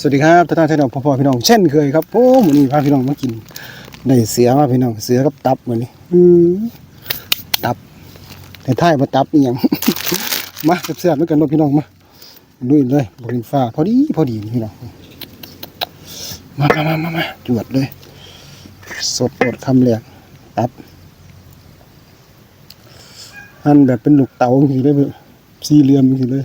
สวัสดีครับท่านท่านพ่อพ่อพี่น้องเช่นเคยครับโอ้มื้อนี้พาพี่น้องมากินได้เสือมาพี่น้องเสือกับตับเหมือนนี้ตับแต่ท้ายบ่ตับอีหยังมาเสียบๆด้วยกันเนาะพี่น้องมาลุยเลยบรินฟ้าพอดีพอดีพี่น้องมามามามาจวดเลยสดอดคำแรกตับหั่นแบบเป็นลูกเต๋าอย่างนี้เลยเว้ยสี่เหลี่ยมอย่างนี้เลย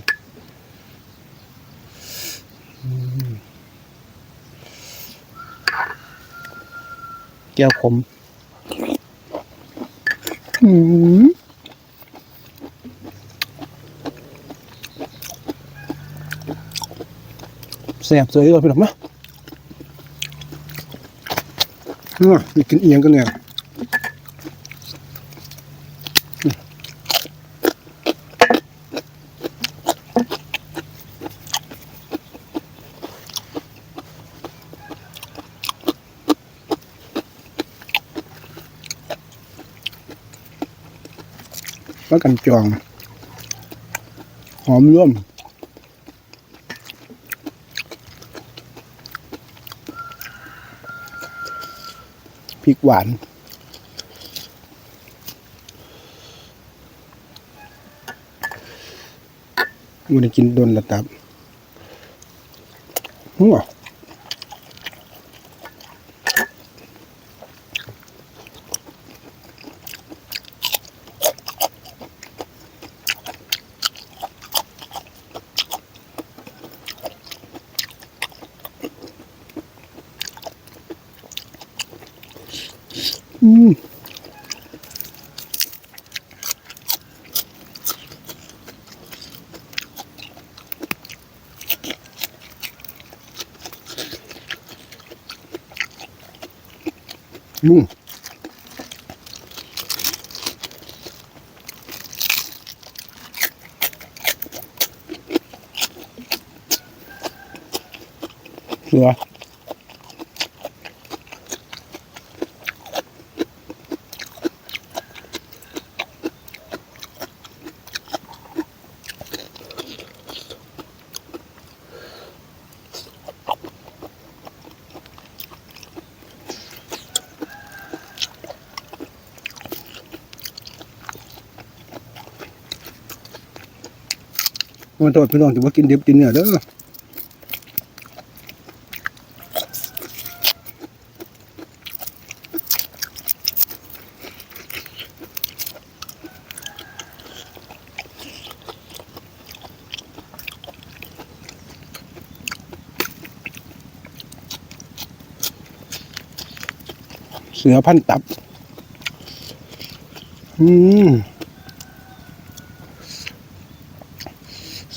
แก้วขมอืมแซ่บเสยเลยพี่หลอกนะเนี่กินเอียงกันเนี่ย แล้วกันจอง หอมร่วมพริกหวานมันกินโดนละตับหัวอืม ยุ่ง มันโทษพี่น้องจะว่ากินเด็บกินเนี่ยเด้อเสือพันตับ อืม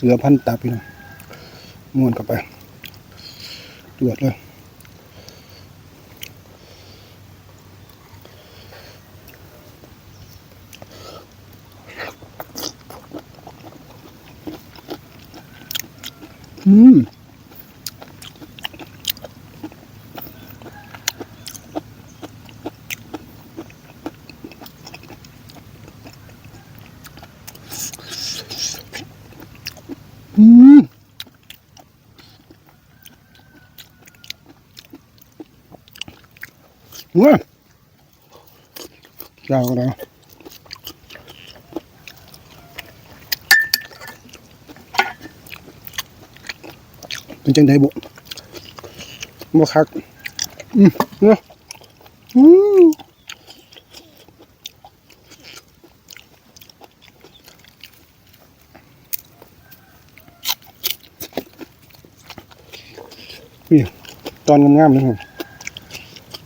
สือพันตับพี่น้องม้วนเข้าไปตรวจเลยอืม อืม ว้าเจ้าก็ได้เป็นจังไดบุบ่คักอืม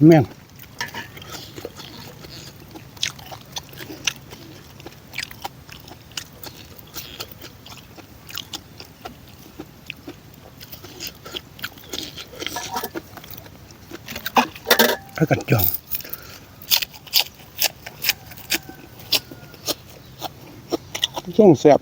men cái cành tròn rất sẹp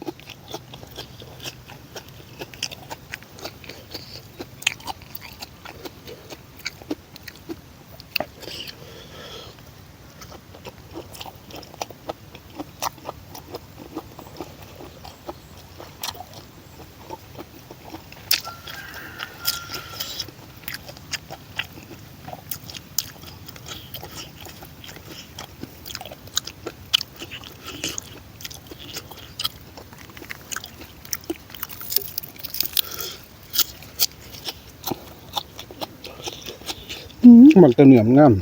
มันจะเหนียมงาม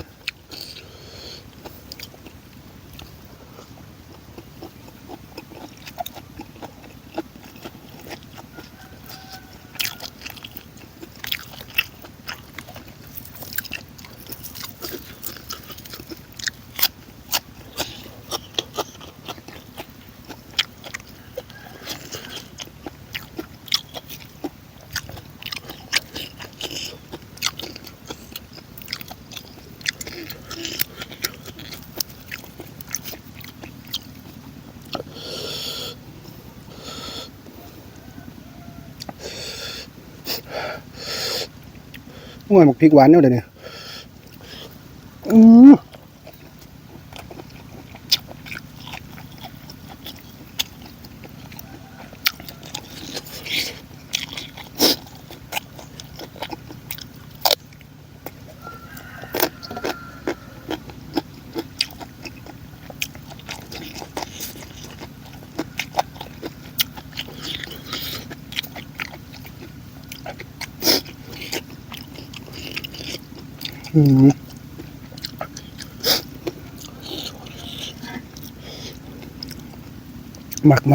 โอ้ยหมกพริกหวานเนี่ยเดี๋ยวนี้อือ อือหมักห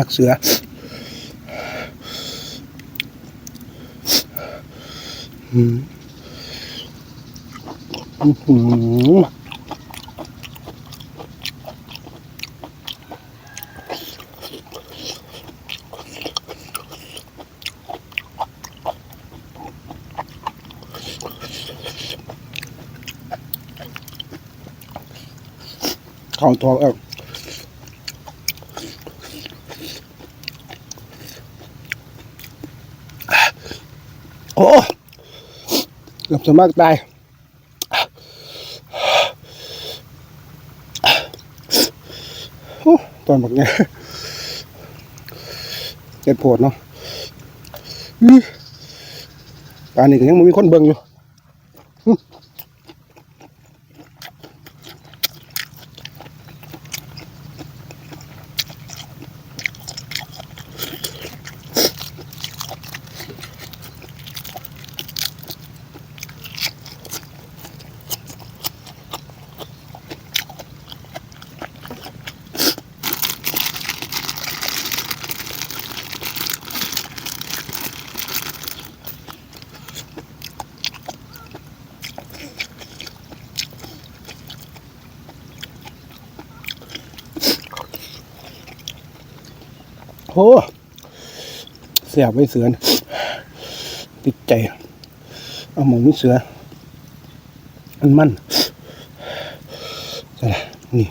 มักเสืออืมอื้อหือเข้าทองเอ้าโอ้เกือบจะมากตายโอ้ตอนแบบเนี้ยเจ็ดโผดเนาะอื้อปานนี้ก็ยังมีคนเบิ่งอยู่ โอ้เสียบไว้เสือนติดใจ เอาหมูนี่เสือ มันมันนี่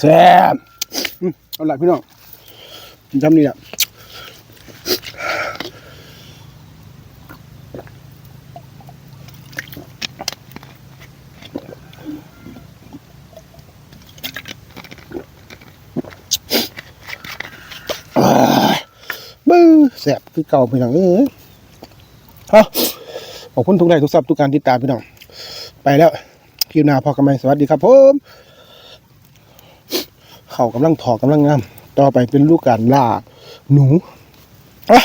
แซ่บอืมเอาละพี่น้องจำนี่แหละอ่าบื้อแซ่บคือเก่าพี่น้องเอ้ยฮะขอบคุณทุกไลค์ทุกซับทุกการติดตามพี่น้อง ไปแล้วคลิวหน้าพอกันไหมสวัสดีครับผม เขากำลังถอกกำลังงาม ต่อไปเป็นลูกการล่าหนูอะ